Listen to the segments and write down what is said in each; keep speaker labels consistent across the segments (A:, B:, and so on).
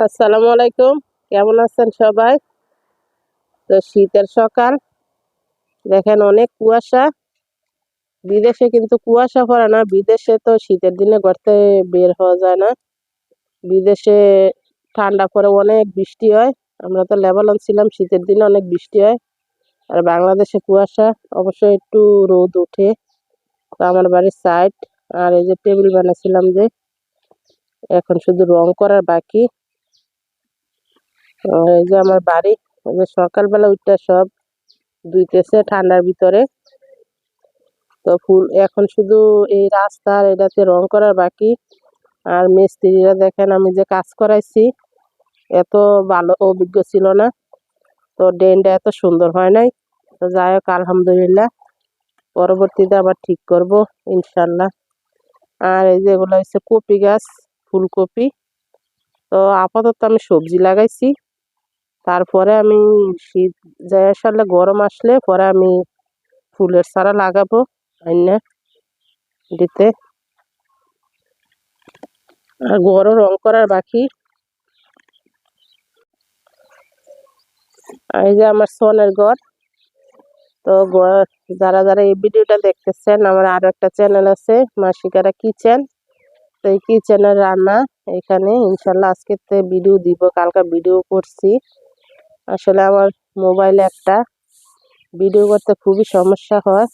A: আসসালামু আলাইকুম। কেমন আছেন সবাই? তো শীতের সকাল। দেখেন অনেক কুয়াশা। বিদেশে কিন্তু কুয়াশা পড়ে না। বিদেশে তো শীতের দিনে ঘরতে বের হওয়া যায় না। বিদেশে ঠান্ডা পরে অনেক বৃষ্টি হয়। আমরা তো লেবানন ছিলাম, শীতের দিনে অনেক বৃষ্টি হয়। আর বাংলাদেশে কুয়াশা অবশ্যই একটু রোদ ওঠে। তো আমার বাড়ির সাইড আর এই যে টেবিল বানাচ্ছিলাম যে, এখন শুধু রং করার বাকি। এই যে আমার বাড়ি এই যে সকালবেলা উঠতে সব ধুইতেছে ঠান্ডার ভিতরে। তো ফুল, এখন শুধু এই রাস্তার এটাতে রং করার বাকি। আর মিস্ত্রিরা দেখেন আমি যে কাজ করাইছি, এত ভালো অভিজ্ঞ ছিল না। তো ড্রেনটা এত সুন্দর হয় নাই। তো যাই হোক, আলহামদুলিল্লাহ। পরবর্তীতে আবার ঠিক করব, ইনশাল্লাহ। আর এই যে এগুলো হচ্ছে কপি গাছ, ফুলকপি। তো আপাতত আমি সবজি লাগাইছি। তারপরে আমি শীত যায় আসলে গরম আসলে পরে আমি ফুলের চারা লাগাবো, আইনা দিতে। আর ঘরও রং করার বাকি। এই যে আমার সোনের ঘর, তো যারা যারা এই ভিডিওটা দেখতেছেন, আমার আরও একটা চ্যানেল আছে, মাসিকারা কিচেন। তো এই কিচেনের রান্না এখানে, ইনশাল্লাহ আজকে ভিডিও দিব, কালকে ভিডিও করছি। আসলে আমার মোবাইলে একটা ভিডিও করতে খুবই সমস্যা হয়।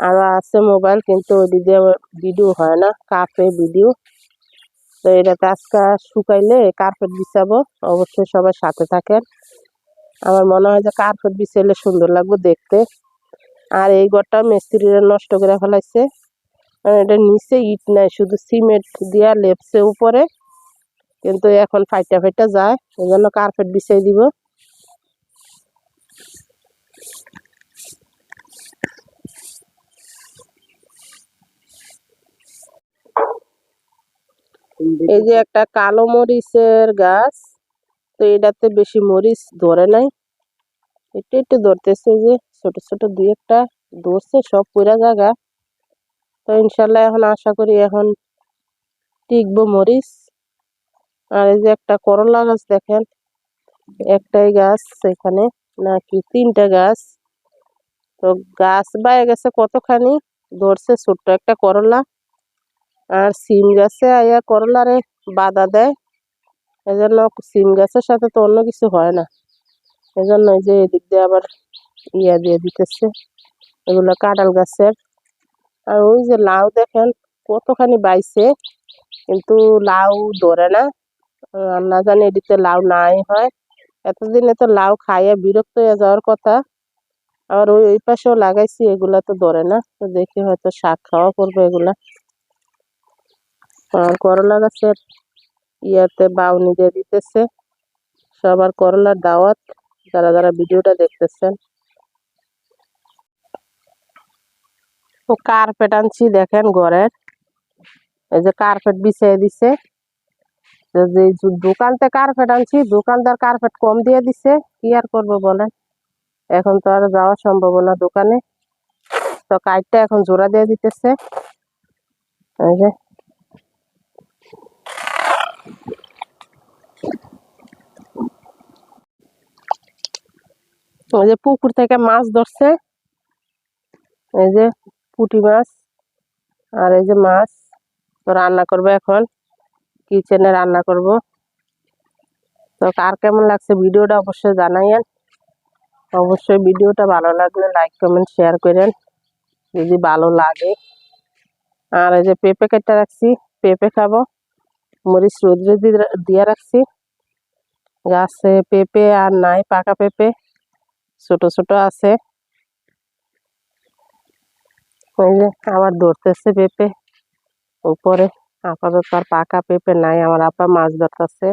A: আরও আছে মোবাইল কিন্তু ওই দিয়ে ভিডিও হয় না কাপে ভিডিও তো এটাতে আজকে শুকাইলে কার্পেট বিছাবো, অবশ্যই সবাই সাথে থাকেন। আমার মনে হয় যে কার্পেট বিছাইলে সুন্দর লাগবে দেখতে। আর এই ঘরটা মিস্ত্রিরা নষ্ট করে ফেলাইছে। এটা নিচে ইট নাই, শুধু সিমেন্ট দিয়া লেপসে উপরে। কিন্তু এখন ফাইটা ফাইটা যায় এই জন্য কার্পেট বিছাই দিব। এই যে একটা কালো মরিচের গাছ, তো এটাতে বেশি মরিচ ধরে নাই। একটু একটু ধরতেছে যে, ছোট ছোট দুই একটা ধরছে, সব পুরা জায়গা। তো ইনশাল্লাহ এখন আশা করি এখন টিকবো মরিচ। আর এই যে একটা করলা গাছ দেখেন, একটাই গাছ এখানে, নাকি তিনটা গাছ। তো গাছ বাইরে গেছে কতখানি, ধরছে ছোট্ট একটা করলা। আর সিম গাছে আয়া করলারে বাধা দেয়। এজন্য সিম গাছের সাথে তো অন্য কিছু হয় না। এজন্য এই যে এদিক দিয়ে আবার ইয়া দিয়ে দিতেছে। এগুলো কাঁঠাল গাছের। আর ওই যে লাউ দেখেন, কতখানি বাইছে। কিন্তু লাউ ধরে না। না জানি এদিকে লাউ নাই হয়। এতদিনে তো লাউ খাইয়া বিরক্ত হয়ে যাওয়ার কথা। আবার ওই ওই পাশেও লাগাইছি, এগুলা তো ধরে না। তো দেখি হয়তো শাক খাওয়া পড়বে এগুলা। আর করলা গাছের ইয়াতে বাউনি দিয়ে দিতেছে। সবার করলার দাওয়াত, যারা যারা ভিডিওটা দেখতেছেন। তো কার্পেট আনছি, দেখেন ঘরের। এই যে কার্পেট বিছিয়ে দিছে। যে দোকানতে কার্পেট আনছি, দোকানদার কার্পেট কম দিয়ে দিছে। কি আর করব বলেন? এখন তো আর যাওয়া সম্ভব না দোকানে। তো কাঠটা এখন জোড়া দিয়ে দিতেছে। এই যে ওই যে পুকুর থেকে মাছ ধরছে। এই যে পুঁটি মাছ আর এই যে মাছ। তো রান্না করবে এখন। কিচেনে রান্না করব। তো কার কেমন লাগছে ভিডিওটা অবশ্যই জানাইয়েন। অবশ্যই ভিডিওটা ভালো লাগলে লাইক কমেন্ট শেয়ার করেন। যদি ভালো লাগে। আর এই যে পেঁপে কেটে রাখছি, পেঁপে খাব। মরিচ রোদ্রে দিয়ে রাখছি। গাছে পেঁপে আর নাই, পাকা পেঁপে। ছোট ছোট আছে। আবার ধরতেছে পেঁপে। উপরে আপাতত আর পাকা পেঁপে নাই, আমার আপা মাছ ধরতেছে।